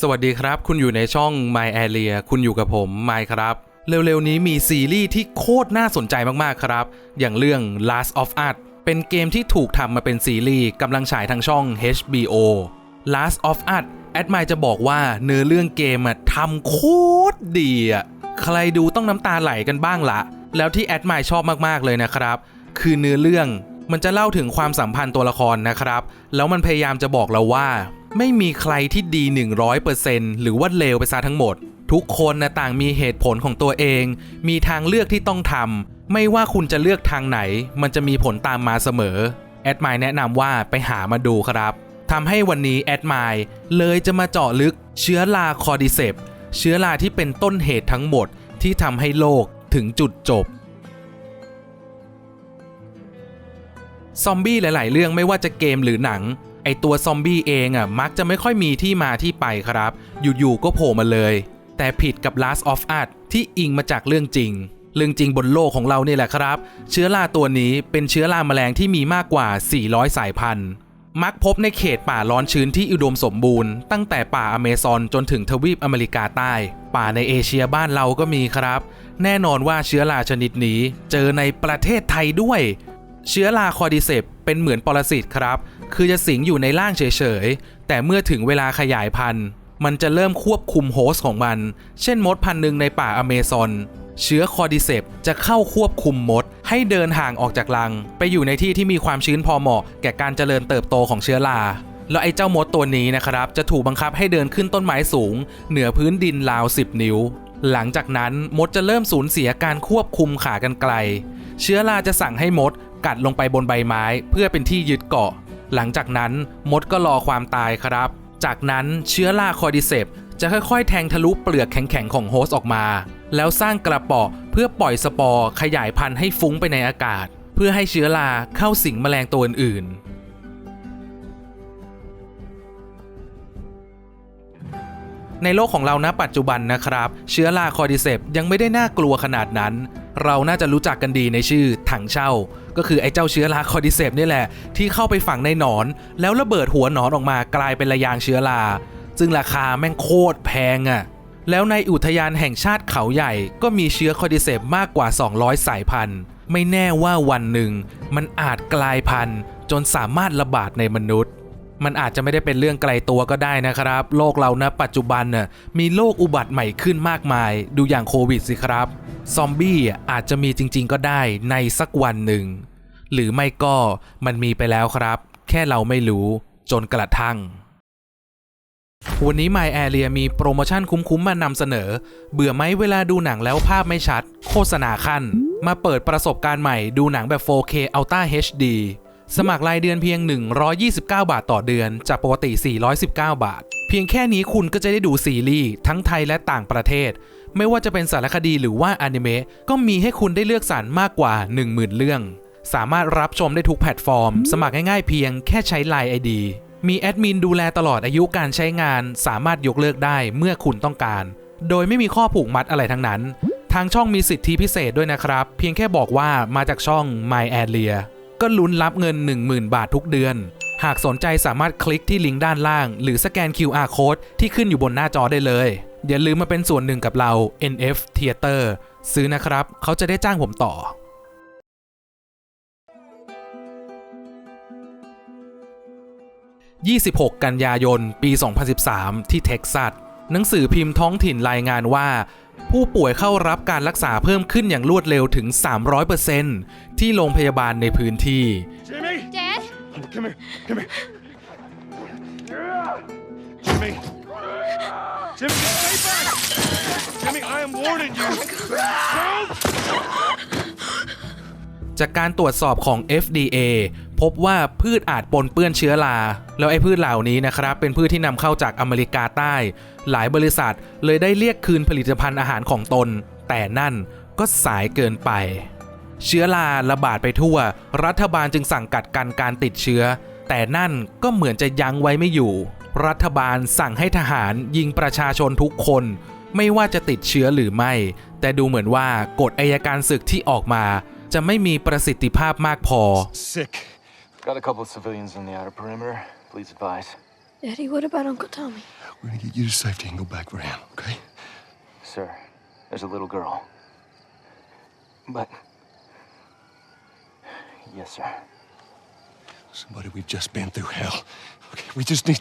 สวัสดีครับ คุณอยู่ในช่อง My Area คุณอยู่กับผม My ครับ เร็วๆนี้มีซีรีส์ที่โคตรน่าสนใจมากๆครับ อย่างเรื่อง Last of Us เป็นเกมที่ถูกทำมาเป็นซีรีส์กำลังฉายทางช่อง HBO Last of Us แอดมายจะบอกว่าเนื้อเรื่องเกมอะทำโคตรดีอะใครดูต้องน้ำตาไหลกันบ้างละ แล้วที่แอดมายชอบมากๆเลยนะครับ คือเนื้อเรื่องมันจะเล่าถึงความสัมพันธ์ตัวละครนะครับ แล้วมันพยายามจะบอกเราว่า ไม่มีใครที่ดี 100%หรือว่าเลวไปซะทั้งหมด ทุกคนนะต่างมีเหตุผลของตัวเอง มีทางเลือกที่ต้องทำไม่ว่าคุณจะเลือกทางไหน มันจะมีผลตามมาเสมอแอดมายแนะนำว่าไปหามาดูครับทำให้วันนี้แอดมายเลยจะมาเจาะลึกเชื้อราคอร์ดิเซปเชื้อราที่เป็นต้นเหตุทั้งหมดที่ทำให้โลกถึงจุดจบ ซอมบี้หลาย ๆ เรื่องไม่ว่าจะเกมหรือหนัง ไอตัวซอมบี้เองอะมักจะไม่ค่อยมีที่มาที่ไปครับ อยู่ๆก็โผล่มาเลย แต่ผิดกับ Last of Us ที่อิงมาจากเรื่องจริง เรื่องจริงบนโลกของเรานี่แหละครับ เชื้อราตัวนี้เป็นเชื้อราแมลงที่มีมากกว่า 400 สายพันธุ์มักพบในเขตป่าร้อนชื้นที่อุดมสมบูรณ์ตั้งแต่ป่าอเมซอนจนถึงทวีปอเมริกาใต้ ป่าในเอเชียบ้านเราก็มีครับ แน่นอนว่าเชื้อราชนิดนี้เจอในประเทศไทยด้วย เชื้อราคอดิเซปเป็นเหมือนปรสิตครับ คือจะสิงอยู่ในร่างเฉยๆ แต่เมื่อถึงเวลาขยายพันธุ์ มันจะเริ่มควบคุมโฮสต์ของมัน เช่นมดพันธุ์หนึ่งในป่าอเมซอน เชื้อคอร์ดิเซปจะเข้าควบคุมมด ให้เดินห่างออกจากรัง ไปอยู่ในที่ที่มีความชื้นพอเหมาะ แก่การเจริญเติบโตของเชื้อราแล้วไอ้เจ้ามดตัวนี้นะครับ จะถูกบังคับให้เดินขึ้นต้นไม้สูง เหนือพื้นดินราว 10 นิ้ว หลังจากนั้นมดจะเริ่มสูญเสียการควบคุมขากันไกล เชื้อราจะสั่งให้มดกัดลงไปบนใบไม้ เพื่อเป็นที่ยึดเกาะ หลังจากนั้นมดก็รอความตายครับ จากนั้นเชื้อราคอร์ดิเซปจะค่อยๆ แทงทะลุเปลือกแข็งๆ ของโฮสต์ออกมา แล้วสร้างกระป๋อเพื่อปล่อยสปอร์ขยายพันธุ์ให้ฟุ้งไปในอากาศ เพื่อให้เชื้อราเข้าสิงแมลงตัวอื่นๆในโลกของเราณปัจจุบันนะครับ เชื้อราคอร์ดิเซปยังไม่ได้น่ากลัวขนาดนั้น เราน่าจะรู้จักกันดีในชื่อถังเช่า ก็คือไอ้เจ้าเชื้อราคอดิเซปนี่แหละ ที่เข้าไปฝังในหนอน แล้วระเบิดหัวหนอนออกมากลายเป็นระยางเชื้อราซึ่งราคาแม่งโคตรแพงอะ่ะแล้วในอุทยานแห่งชาติเขาใหญ่ก็มีเชื้อคอดิเซปมากกว่า 200 สายพันธุ์ ไม่แน่ว่าวันหนึ่ง มันอาจกลายพันธุ์ จนสามารถระบาดในมนุษย์ มันอาจจะไม่ได้เป็นเรื่องไกลตัวก็ได้นะครับ โลกเรานะปัจจุบันน่ะมีโรคอุบัติใหม่ขึ้นมากมาย ดูอย่างโควิดสิครับ ซอมบี้อาจจะมีจริง ๆ ก็ได้ในสักวันหนึ่ง หรือไม่ก็มันมีไปแล้วครับ แค่เราไม่รู้จนกระทั่ง วันนี้ My Area มีโปรโมชั่นคุ้มๆมานำเสนอ เบื่อไหมเวลาดูหนังแล้วภาพไม่ชัด โฆษณาขั้น มาเปิดประสบการณ์ใหม่ดูหนังแบบ 4K Ultra HD สมัครรายเดือนเพียง 129 บาทต่อเดือน จากปกติ 419 บาท เพียงแค่นี้คุณก็จะได้ดูซีรีส์ทั้งไทยและต่างประเทศ ไม่ว่าจะเป็นสารคดีหรือว่าอนิเมะก็มีให้คุณได้เลือกสรรมากกว่า 10,000 เรื่อง สามารถรับชมได้ทุกแพลตฟอร์ม สมัครง่ายๆเพียงแค่ใช้ Line ID มีแอดมินดูแลตลอดอายุการใช้งาน สามารถยกเลิกได้เมื่อคุณต้องการ โดยไม่มีข้อผูกมัดอะไรทั้งนั้น ทางช่องมีสิทธิพิเศษด้วยนะครับ เพียงแค่บอกว่ามาจากช่อง My Area ก็ลุ้นรับเงิน 10,000 บาททุกเดือน หากสนใจสามารถคลิกที่ลิงก์ด้านล่าง หรือสแกน QR code ที่ขึ้นอยู่บนหน้าจอได้เลย อย่าลืมมาเป็นส่วนหนึ่งกับเรา NF Theater ซื้อนะครับ เขาจะได้จ้างผมต่อ26 กันยายน ปี 2013 ที่เท็กซัส หนังสือพิมพ์ท้องถิ่นรายงานว่า ผู้ป่วยเข้ารับการรักษาเพิ่มขึ้นอย่างรวดเร็วถึง 300%ที่โรงพยาบาลในพื้นที่ Jimmy! Dad? Come here, come here. Jimmy! Jimmy, stay back! Jimmy, I am warning you! Don't! จากการตรวจสอบของ FDA พบว่าพืชอาจปนเปื้อนเชื้อรา แล้วไอ้พืชเหล่านี้นะครับ เป็นพืชที่นำเข้าจากอเมริกาใต้ หลายบริษัทเลยได้เรียกคืนผลิตภัณฑ์อาหารของตน แต่นั่นก็สายเกินไป เชื้อราระบาดไปทั่ว รัฐบาลจึงสั่งกัดกันการติดเชื้อ แต่นั่นก็เหมือนจะยั้งไว้ไม่อยู่ รัฐบาลสั่งให้ทหารยิงประชาชนทุกคน ไม่ว่าจะติดเชื้อหรือไม่ แต่ดูเหมือนว่ากฎอายการศึกที่ออกมา จะไม่มีประสิทธิภาพมากพอ Sick. Got a couple of civilians on the outer perimeter. Please advise. Daddy, what about Uncle Tommy? We're gonna get you to safety and go back for him, okay? Sir, there's a little girl. But. Yes, sir. Somebody, we've just been through hell. Okay, we just need.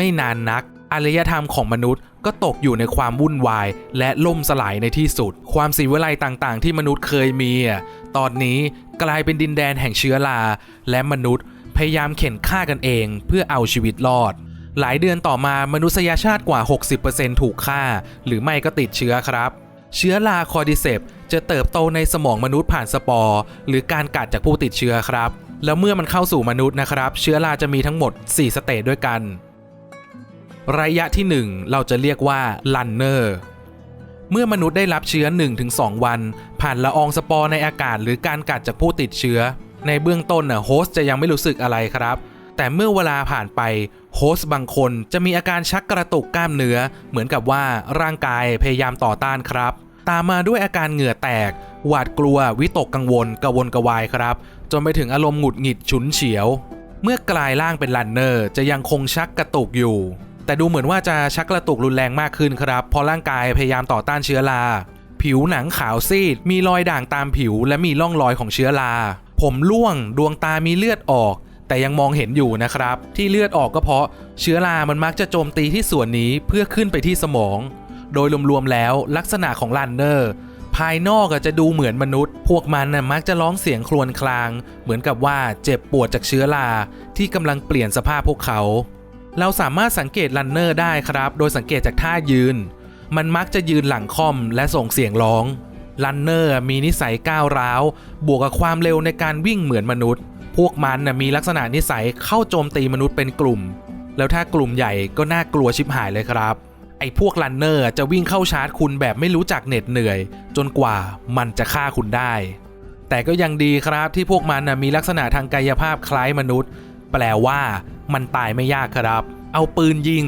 ไม่นานนัก อารยธรรมของมนุษย์ก็ตกอยู่ในความวุ่นวาย และล่มสลายในที่สุด ความสีวิไลต่างๆ ที่มนุษย์เคยมีอะตอนนี้กลายเป็นดินแดนแห่งเชื้อราและมนุษย์พยายามเข็นฆ่ากันเองเพื่อเอาชีวิตรอด หลายเดือนต่อมามนุษยชาติกว่า 60%ถูกฆ่า หรือไม่ก็ติดเชื้อครับ เชื้อราคอร์ดิเซปจะเติบโตในสมองมนุษย์ผ่านสปอร์ หรือการกัดจากผู้ติดเชื้อครับ แล้วเมื่อมันเข้าสู่มนุษย์นะครับ เชื้อราจะมีทั้งหมด 4 สเตจด้วยกัน ระยะที่ 1 เราจะเรียกว่าลันเนอร์เมื่อมนุษย์ได้รับเชื้อ 1-2 วัน ผ่านละอองสปอร์ในอากาศหรือการกัดจากผู้ติดเชื้อ ในเบื้องต้นน่ะโฮสต์จะยังไม่รู้สึกอะไรครับ แต่เมื่อเวลาผ่านไปโฮสต์บางคนจะมีอาการชักกระตุกกล้ามเนื้อ เหมือนกับว่าร่างกายพยายามต่อต้านครับ ตามมาด้วยอาการเหงื่อแตก หวาดกลัว วิตกกังวลกระวนกระวายครับ จนไปถึงอารมณ์หงุดหงิดฉุนเฉียว เมื่อกลายร่างเป็นลันเนอร์จะยังคงชักกระตุกอยู่ แต่ดูเหมือนว่าจะชักกระตุกรุนแรงมากขึ้นครับเพราะร่างกายพยายามต่อต้านเชื้อราผิวหนังขาวซีด มีรอยด่างตามผิว และมีร่องรอยของเชื้อรา ผมร่วง ดวงตามีเลือดออก แต่ยังมองเห็นอยู่นะครับ ที่เลือดออกก็เพราะเชื้อรา มันมักจะโจมตีที่ส่วนนี้เพื่อขึ้นไปที่สมอง โดยรวมๆแล้วลักษณะของลันเนอร์ ภายนอกจะดูเหมือนมนุษย์ พวกมันน่ะมักจะร้องเสียงครวญคราง เหมือนกับว่าเจ็บปวดจากเชื้อราที่กำลังเปลี่ยนสภาพพวกเขา เราสามารถสังเกตลันเนอร์ได้ครับ โดยสังเกตจากท่ายืน มันมักจะยืนหลังคอมและส่งเสียงร้อง ลันเนอร์มีนิสัยก้าวร้าว บวกกับความเร็วในการวิ่งเหมือนมนุษย์ พวกมันนะมีลักษณะนิสัยเข้าโจมตีมนุษย์เป็นกลุ่ม แล้วถ้ากลุ่มใหญ่ก็น่ากลัวชิบหายเลยครับ ไอ้พวกลันเนอร์จะวิ่งเข้าชาร์จคุณแบบไม่รู้จักเหน็ดเหนื่อย จนกว่ามันจะฆ่าคุณได้ แต่ก็ยังดีครับที่พวกมันนะมีลักษณะทางกายภาพคล้ายมนุษย์ แปลว่า มันตายไม่ยากครับ เอาปืนยิง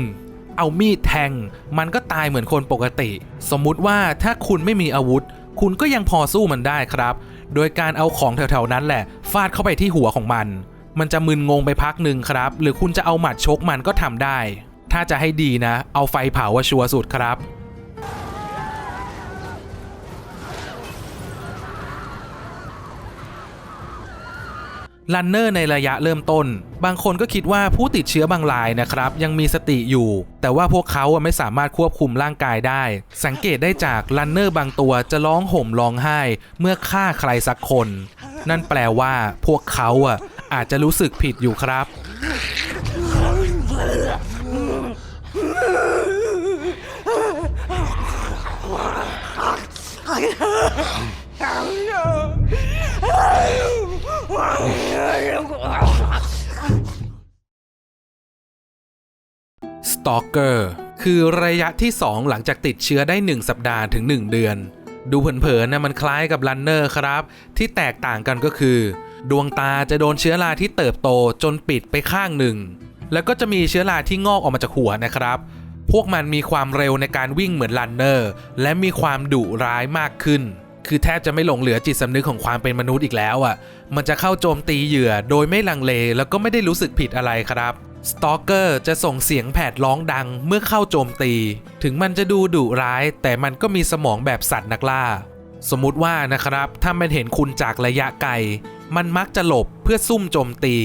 เอามีดแทง มันก็ตายเหมือนคนปกติ สมมุติว่าถ้าคุณไม่มีอาวุธ คุณก็ยังพอสู้มันได้ครับ โดยการเอาของแถวๆนั้นแหละฟาดเข้าไปที่หัวของมัน มันจะมึนงงไปพักหนึ่งครับ หรือคุณจะเอาหมัดชกมันก็ทำได้ ถ้าจะให้ดีนะ เอาไฟเผาว่าชัวร์สุดครับ ลันเนอร์ในระยะเริ่มต้น บางคนก็คิดว่าผู้ติดเชื้อบางรายนะครับ ยังมีสติอยู่ แต่ว่าพวกเขาไม่สามารถควบคุมร่างกายได้ สังเกตได้จากลันเนอร์บางตัวจะร้องห่มร้องไห้ เมื่อฆ่าใครสักคน นั่นแปลว่าพวกเขาอะอาจจะรู้สึกผิดอยู่ครับ สตอกเกอร์คือระยะที่ 2 หลังจากติดเชื้อได้ 1 สัปดาห์ถึง 1 เดือน ดูเผินๆนะมันคล้ายกับลันเนอร์ครับ ที่แตกต่างกันก็คือ ดวงตาจะโดนเชื้อราที่เติบโตจนปิดไปข้างหนึ่ง แล้วก็จะมีเชื้อราที่งอกออกมาจากหัวนะครับ พวกมันมีความเร็วในการวิ่งเหมือนลันเนอร์ และมีความดุร้ายมากขึ้น คือแทบจะไม่หลงเหลือจิตสำนึกของความเป็นมนุษย์อีกแล้วอะ มันจะเข้าโจมตีเหยื่อโดยไม่ลังเลแล้วก็ไม่ได้รู้สึกผิดอะไรครับสตอกเกอร์จะส่งเสียงแผดร้องดังเมื่อเข้าโจมตี ถึงมันจะดูดุร้าย แต่มันก็มีสมองแบบสัตว์นักล่า สมมุติว่านะครับ ถ้ามันเห็นคุณจากระยะไกล มันมักจะหลบเพื่อซุ่มโจมตี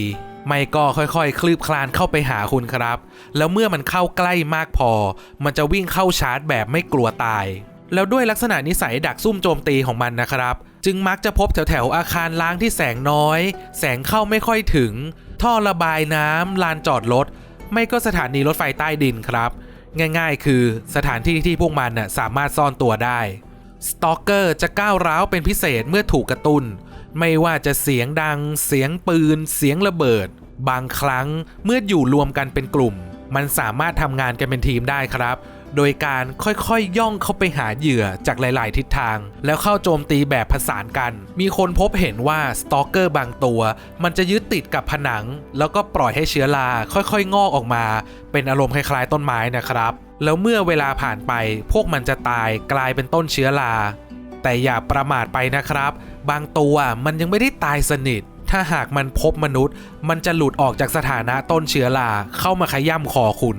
ไม่ก็ค่อยๆ คลืบคลานเข้าไปหาคุณครับ แล้วเมื่อมันเข้าใกล้มากพอ มันจะวิ่งเข้าชาร์จแบบไม่กลัวตาย แล้วด้วยลักษณะนิสัยดักซุ่มโจมตีของมันนะครับ จึงมักจะพบแถวๆอาคารล้างที่แสงน้อย แสงเข้าไม่ค่อยถึง ท่อระบายน้ำลานจอดรถไม่ก็สถานีรถไฟใต้ดินครับ ง่ายๆ คือสถานที่ที่พวกมันน่ะสามารถซ่อนตัวได้สตอกเกอร์จะก้าวร้าวเป็นพิเศษเมื่อถูกกระตุน้นไม่ว่าจะเสียงดัง เสียงปืน เสียงระเบิด บางครั้งเมื่ออยู่รวมกันเป็นกลุ่ม มันสามารถทำงานกันเป็นทีมได้ครับ โดยการค่อยๆย่องเข้าไปหาเหยื่อจากหลายๆทิศทาง แล้วเข้าโจมตีแบบผสานกัน มีคนพบเห็นว่าสตอกเกอร์บางตัว มันจะยึดติดกับผนัง แล้วก็ปล่อยให้เชื้อราค่อยๆ งอกออกมา เป็นอารมณ์คล้ายๆ ต้นไม้นะครับ แล้วเมื่อเวลาผ่านไป พวกมันจะตายกลายเป็นต้นเชื้อราแต่อย่าประมาทไปนะครับ บางตัวมันยังไม่ได้ตายสนิท ถ้าหากมันพบมนุษย์ มันจะหลุดออกจากสถานะต้นเชื้อราเข้ามาขย่ำคอคุณ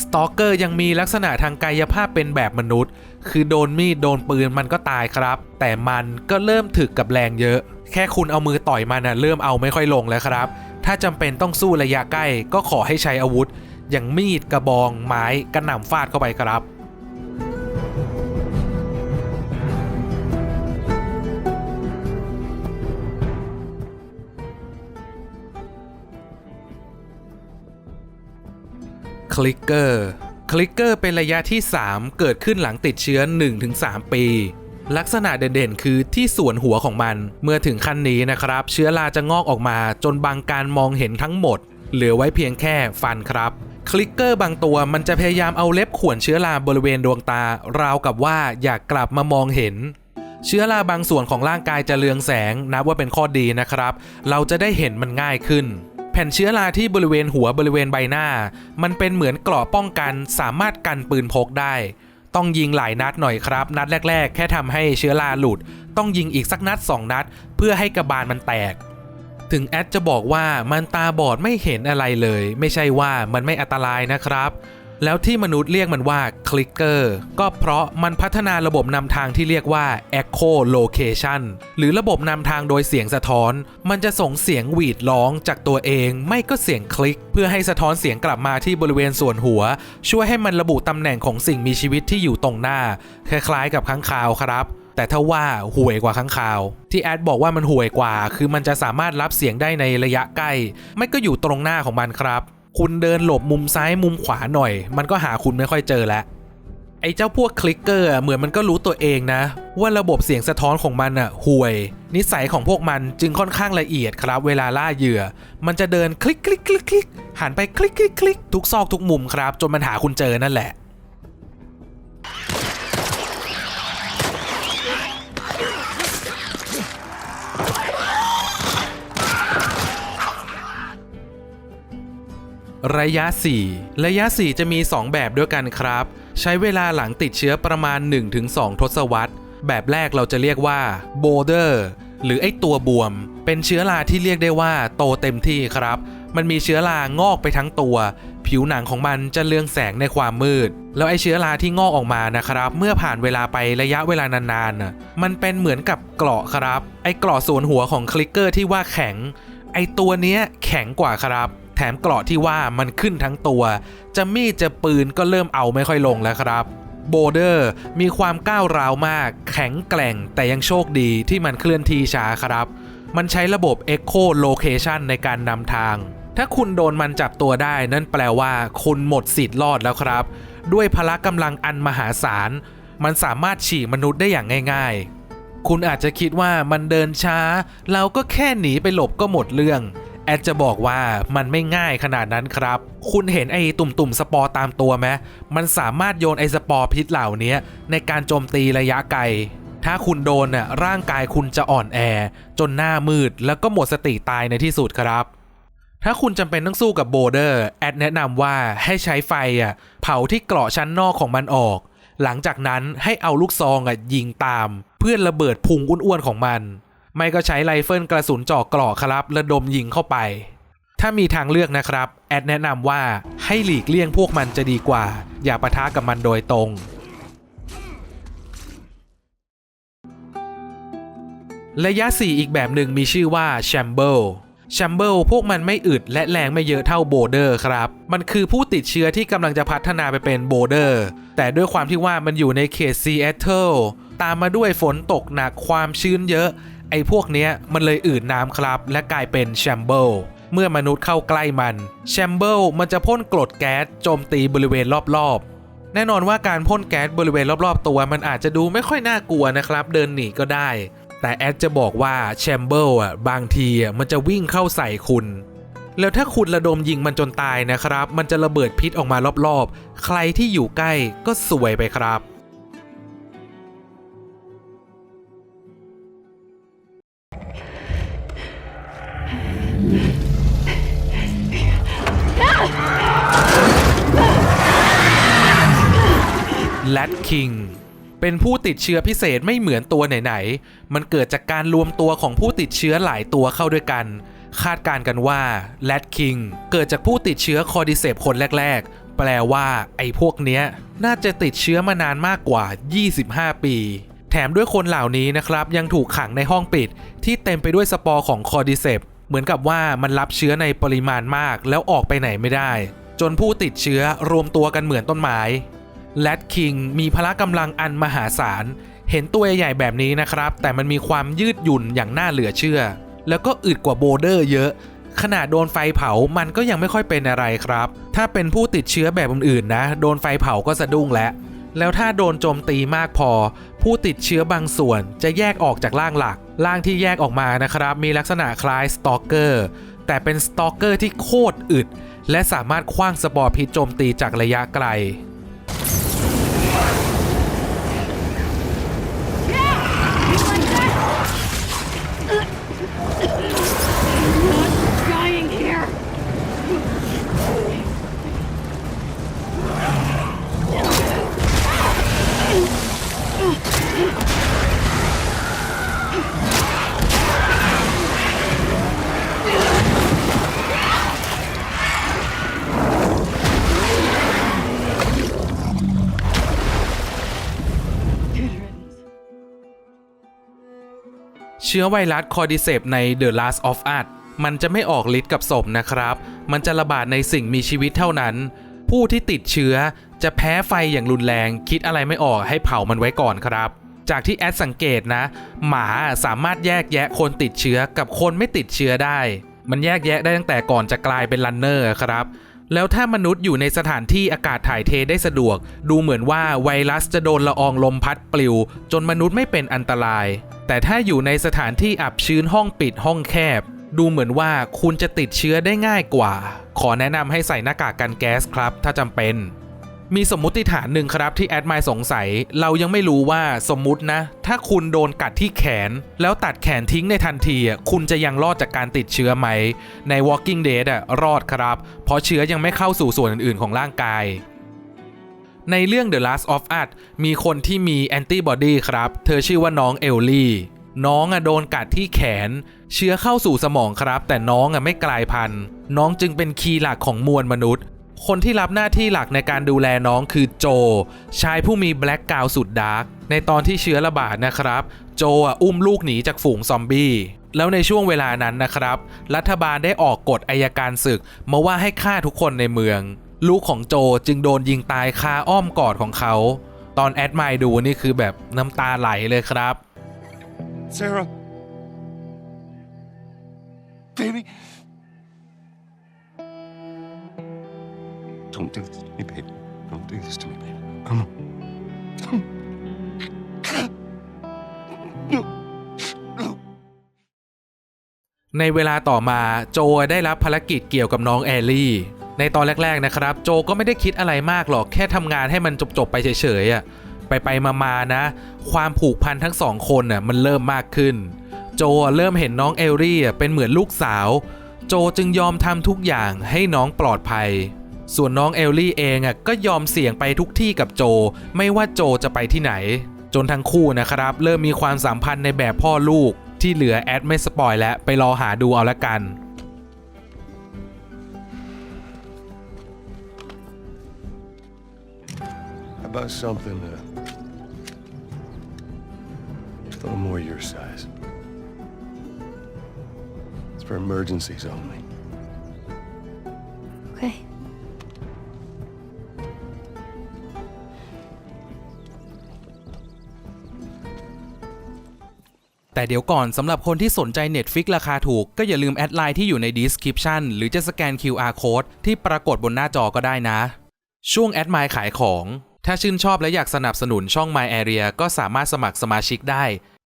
สตอกเกอร์ยังมีลักษณะทางกายภาพเป็นแบบมนุษย์ คือโดนมีดโดนปืนมันก็ตายครับ แต่มันก็เริ่มถึกกับแรงเยอะ แค่คุณเอามือต่อยมันนะเริ่มเอาไม่ค่อยลงแล้วครับ ถ้าจำเป็นต้องสู้ระยะใกล้ก็ขอให้ใช้อาวุธ อย่างมีดกระบองไม้กระหน่ำฟาดเข้าไปครับ คลิกเกอร์คลิกเกอร์เป็นระยะที่ 3 เกิดขึ้นหลังติดเชื้อ 1-3 ปี ลักษณะเด่นๆ คือที่ส่วนหัวของมัน เมื่อถึงขั้นนี้นะครับ เชื้อราจะงอกออกมาจนบางการมองเห็นทั้งหมด เหลือไว้เพียงแค่ฟันครับ คลิกเกอร์บางตัวมันจะพยายามเอาเล็บข่วนเชื้อราบริเวณดวงตา ราวกับว่าอยากกลับมามองเห็นเชื้อราบางส่วนของร่างกายจะเลืองแสง นับว่าเป็นข้อดีนะครับ เราจะได้เห็นมันง่ายขึ้น ผ่นเชื้อราที่บริเวณหัวบริเวณใบหน้า มันเป็นเหมือนเกราะป้องกันสามารถกันปืนพกได้ ต้องยิงหลายนัดหน่อยครับ นัดแรก ๆ แค่ทำให้เชื้อราหลุด ต้องยิงอีกสักนัด 2 นัด เพื่อให้กระบาลมันแตก ถึงแอดจะบอกว่ามันตาบอดไม่เห็นอะไรเลย ไม่ใช่ว่ามันไม่อันตรายนะครับ แล้วที่มนุษย์เรียกมันว่าคลิกเกอร์ก็เพราะมันพัฒนาระบบนำทางที่เรียกว่า Echo Location หรือระบบนำทางโดยเสียงสะท้อน มันจะส่งเสียงหวีดร้องจากตัวเอง ไม่ก็เสียงคลิก เพื่อให้สะท้อนเสียงกลับมาที่บริเวณส่วนหัว ช่วยให้มันระบุตำแหน่งของสิ่งมีชีวิตที่อยู่ตรงหน้า คล้ายๆ กับค้างคาวครับแต่ถ้าว่าห่วยกว่าข้างคาว ที่แอดบอกว่ามันห่วยกว่า คือมันจะสามารถรับเสียงได้ในระยะใกล้ ไม่ก็อยู่ตรงหน้าของมันครับ คุณเดินหลบมุมซ้ายมุมขวาหน่อย มันก็หาคุณไม่ค่อยเจอแล้วไอ้เจ้าพวกคลิกเกอร์เหมือนมันก็รู้ตัวเองนะ ว่าระบบเสียงสะท้อนของมันอะห่วย นิสัยของพวกมันจึงค่อนข้างละเอียดครับ เวลาล่าเหยื่อ มันจะเดินคลิกคลิกคลิกคลิกหันไปคลิกคลิกคลิกทุกซอกทุกมุมครับ จนมันหาคุณเจอนั่นแหละ ระยะ 4 ระยะ 4 จะมี 2 แบบด้วยกันครับ ใช้เวลาหลังติดเชื้อประมาณ 1-2 ทศวรรษ แบบแรกเราจะเรียกว่าโบเดอร์หรือไอตัวบวม เป็นเชื้อราที่เรียกได้ว่าโตเต็มที่ครับ มันมีเชื้อรางอกไปทั้งตัว ผิวหนังของมันจะเลืองแสงในความมืด แล้วไอเชื้อราที่งอกออกมานะครับ เมื่อผ่านเวลาไประยะเวลานานๆน่ะมันเป็นเหมือนกับเกราะครับ ไอเกราะส่วนหัวของคลิกเกอร์ที่ว่าแข็ง ไอตัวเนี้ยแข็งกว่าครับ แถมเกราะที่ว่ามันขึ้นทั้งตัว จะมีดจะปืนก็เริ่มเอาไม่ค่อยลงแล้วครับโบเดอร์มีความก้าวร้าวมาก แข็งแกร่งแต่ยังโชคดีที่มันเคลื่อนที่ช้าครับ มันใช้ระบบ Echo Location ในการนำทาง ถ้าคุณโดนมันจับตัวได้นั่นแปลว่าคุณหมดสิทธิ์รอดแล้วครับ ด้วยพละกำลังอันมหาศาล มันสามารถฉีกมนุษย์ได้อย่างง่าย ๆ คุณอาจจะคิดว่ามันเดินช้า เราก็แค่หนีไปหลบก็หมดเรื่อง แอดจะบอกว่ามันไม่ง่ายขนาดนั้นครับ คุณเห็นไอ้ตุ่มๆสปอร์ตามตัวไหมมันสามารถโยนไอ้สปอร์พิษเหล่านี้ในการโจมตีระยะไกล ถ้าคุณโดนน่ะร่างกายคุณจะอ่อนแอ จนหน้ามืดแล้วก็หมดสติตายในที่สุดครับ ถ้าคุณจำเป็นต้องสู้กับโบเดอร์แอดแนะนำว่าให้ใช้ไฟอะเผาที่เกราะชั้นนอกของมันออก หลังจากนั้นให้เอาลูกซองอะยิงตาม เพื่อระเบิดพุงอ้วนๆของมัน ไม่ก็ใช้ไรเฟิลกระสุนเจาะกราะครับระดมยิงเข้าไป ถ้ามีทางเลือกนะครับ แอดแนะนำว่าให้หลีกเลี่ยงพวกมันจะดีกว่า อย่าปะทะกับมันโดยตรง ระยะ 4 อีกแบบหนึ่งมีชื่อว่า Shamble Shamble พวกมันไม่อึดและแรงไม่เยอะเท่าโบเดอร์ครับ มันคือผู้ติดเชื้อที่กำลังจะพัฒนาไปเป็นโบเดอร์ แต่ด้วยความที่ว่ามันอยู่ในเขตซีแอตเทิลตามมาด้วยฝนตกหนักความชื้นเยอะ ไอ้พวกเนี้ยมันเลยอืดน้ำครับ และกลายเป็น Shamble เมื่อมนุษย์เข้าใกล้มัน Shamble มันจะพ่นกรดแก๊สโจมตีบริเวณรอบๆ แน่นอนว่าการพ่นแก๊สบริเวณรอบๆ ตัว มันอาจจะดูไม่ค่อยน่ากลัวนะครับ เดินหนีก็ได้ แต่แอดจะบอกว่าแชมเบิลอะบางทีมันจะวิ่งเข้าใส่คุณ แล้วถ้าคุณระดมยิงมันจนตายนะครับ มันจะระเบิดพิษออกมารอบๆ ใครที่อยู่ใกล้ก็สวยไปครับ ดคิงเป็นผู้ติดเชื้อพิเศษไม่เหมือนตัวไหนๆ มันเกิดจากการรวมตัวของผู้ติดเชื้อหลายตัวเข้าด้วยกัน คาดการกันว่าแรดคิงเกิดจากผู้ติดเชื้อคอร์ดิเซปคนแรก ๆ แปลว่า ไอ้พวกเนี้ย น่าจะติดเชื้อมานานมากกว่า 25 ปี แถมด้วยคนเหล่านี้นะครับ ยังถูกขังในห้องปิด ที่เต็มไปด้วยสปอร์ของคอร์ดิเซปเหมือนกับว่ามันรับเชื้อในปริมาณมากแล้วออกไปไหนไม่ได้ จนผู้ติดเชื้อรวมตัวกันเหมือนต้นไม้ แรดคิงมีพละกำลังอันมหาศาล เห็นตัวใหญ่แบบนี้นะครับ แต่มันมีความยืดหยุ่นอย่างน่าเหลือเชื่อ แล้วก็อึดกว่าโบเดอร์เยอะ ขนาดโดนไฟเผามันก็ยังไม่ค่อยเป็นอะไรครับ ถ้าเป็นผู้ติดเชื้อแบบอื่นๆนะ โดนไฟเผาก็สะดุ้งแล้ว แล้วถ้าโดนโจมตีมากพอ ผู้ติดเชื้อบางส่วนจะแยกออกจากร่างหลัก ร่างที่แยกออกมานะครับ มีลักษณะคล้ายสตอกเกอร์แต่เป็นสตอกเกอร์ที่โคตรอึดและสามารถคว้างสปอร์พิษโจมตีจากระยะไกล เชื้อไวรัสคอร์ดิเซปใน The Last of Us มันจะไม่ออกฤทธิ์กับศพนะครับ มันจะระบาดในสิ่งมีชีวิตเท่านั้น ผู้ที่ติดเชื้อจะแพ้ไฟอย่างรุนแรง คิดอะไรไม่ออกให้เผามันไว้ก่อนครับ จากที่แอดสังเกตนะ หมาสามารถแยกแยะคนติดเชื้อกับคนไม่ติดเชื้อได้ มันแยกแยะได้ตั้งแต่ก่อนจะกลายเป็นรันเนอร์ครับแล้วถ้ามนุษย์อยู่ในสถานที่อากาศถ่ายเทได้สะดวก ดูเหมือนว่าไวรัสจะโดนละอองลมพัดปลิว จนมนุษย์ไม่เป็นอันตราย แต่ถ้าอยู่ในสถานที่อับชื้นห้องปิดห้องแคบ ดูเหมือนว่าคุณจะติดเชื้อได้ง่ายกว่า ขอแนะนำให้ใส่หน้ากากกันแก๊สครับ ถ้าจำเป็น มีสมมุติฐานหนึ่งครับที่แอดมายสงสัย เรายังไม่รู้ว่าสมมุตินะ ถ้าคุณโดนกัดที่แขน แล้วตัดแขนทิ้งในทันทีอะคุณจะยังรอดจากการติดเชื้อไหม ใน Walking Dead อะรอดครับ เพราะเชื้อยังไม่เข้าสู่ส่วนอื่นๆของร่างกาย ในเรื่อง The Last of Us มีคนที่มีแอนติบอดีครับ เธอชื่อว่าน้องเอลลี่น้องอะโดนกัดที่แขน เชื้อเข้าสู่สมองครับ แต่น้องอะไม่กลายพันธุ์ น้องจึงเป็นคีย์หลักของมวลมนุษย์ คนที่รับหน้าที่หลักในการดูแลน้องคือโจ ชายผู้มีแบล็กกาวสุดดาร์กในตอนที่เชื้อระบาดนะครับ โจอะอุ้มลูกหนีจากฝูงซอมบี้แล้วในช่วงเวลานั้นนะครับ รัฐบาลได้ออกกฎอายการศึกมาว่าให้ฆ่าทุกคนในเมือง ลูกของโจจึงโดนยิงตายคาอ้อมกอดของเขา ตอนแอดไมล์ดูนี่คือแบบน้ำตาไหลเลยครับ Sarah. Baby. Don't do this to me, baby. Don't do this to me, baby. Come on. No. No. ในเวลาต่อมาโจได้รับภารกิจเกี่ยวกับน้องแอลลี่ ในตอนแรก ๆ นะครับ โจก็ไม่ได้คิดอะไรมากหรอกแค่ทำงานให้มันจบ ๆ ไปเฉยๆอะไปไปๆมาๆนะ ความผูกพันทั้งสองคนน่ะมันเริ่มมากขึ้น โจเริ่มเห็นน้องเอลลี่อะเป็นเหมือนลูกสาว โจจึงยอมทำทุกอย่างให้น้องปลอดภัย ส่วนน้องเอลลี่เองอะก็ยอมเสี่ยงไปทุกที่กับโจ ไม่ว่าโจจะไปที่ไหน จนทั้งคู่นะครับ เริ่มมีความสัมพันธ์ในแบบพ่อลูกที่เหลือแอดไม่สปอยแล้วไปรอหาดูเอาละกัน about something uh, just a little more your size? It's for emergencies only. Okay. แต่เดี๋ยวก่อนสำหรับคนที่สนใจ Netflix ราคาถูก ก็อย่าลืมแอดไลน์ที่อยู่ใน description หรือจะสแกน QR code ที่ปรากฏบนหน้าจอก็ได้นะ ช่วงแอดไมล์ขายของ ถ้าชื่นชอบและอยากสนับสนุนช่อง My Area ก็สามารถสมัครสมาชิกได้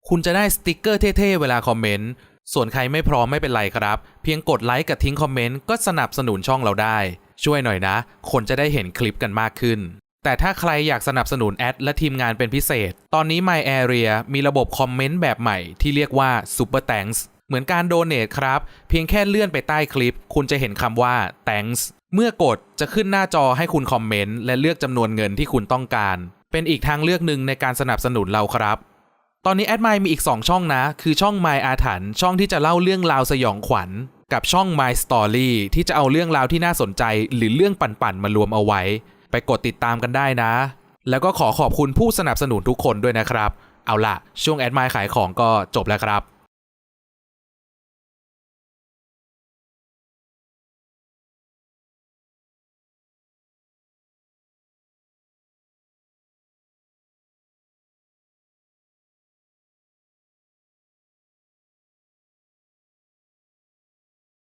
คุณจะได้สติกเกอร์เท่ๆ เวลาคอมเมนต์ ส่วนใครไม่พร้อมไม่เป็นไรครับ เพียงกดไลค์กับทิ้งคอมเมนต์ก็สนับสนุนช่องเราได้ ช่วยหน่อยนะ คนจะได้เห็นคลิปกันมากขึ้น แต่ถ้าใครอยากสนับสนุนแอดและทีมงานเป็นพิเศษ ตอนนี้ My Area มีระบบคอมเมนต์แบบใหม่ที่เรียกว่า Super Thanks เหมือนการโดเน a ครับ เพียงแค่เลื่อนไปใต้คลิป คุณจะเห็นคำว่า thanks เมื่อกดจะขึ้นหน้าจอให้คุณคอมเมนต์และเลือกจำนวนเงินที่คุณต้องการ เป็นอีกทางเลือกหนึ่งในการสนับสนุนเราครับ ตอนนี้แอดไมมีอีก 2 ช่องนะ คือช่อง My อาถรรพ์ช่องที่จะเล่าเรื่องราวสยองขวัญ กับช่อง My Story ที่จะเอาเรื่องราวที่น่าสนใจ หรือเรื่องปั่นๆมารวมเอาไว้ ไปกดติดตามกันได้นะ แล้วก็ขอขอบคุณผู้สนับสนุนทุกคนด้วยนะครับ เอาล่ะ ช่วงแอดไมขายของก็จบแล้วครับ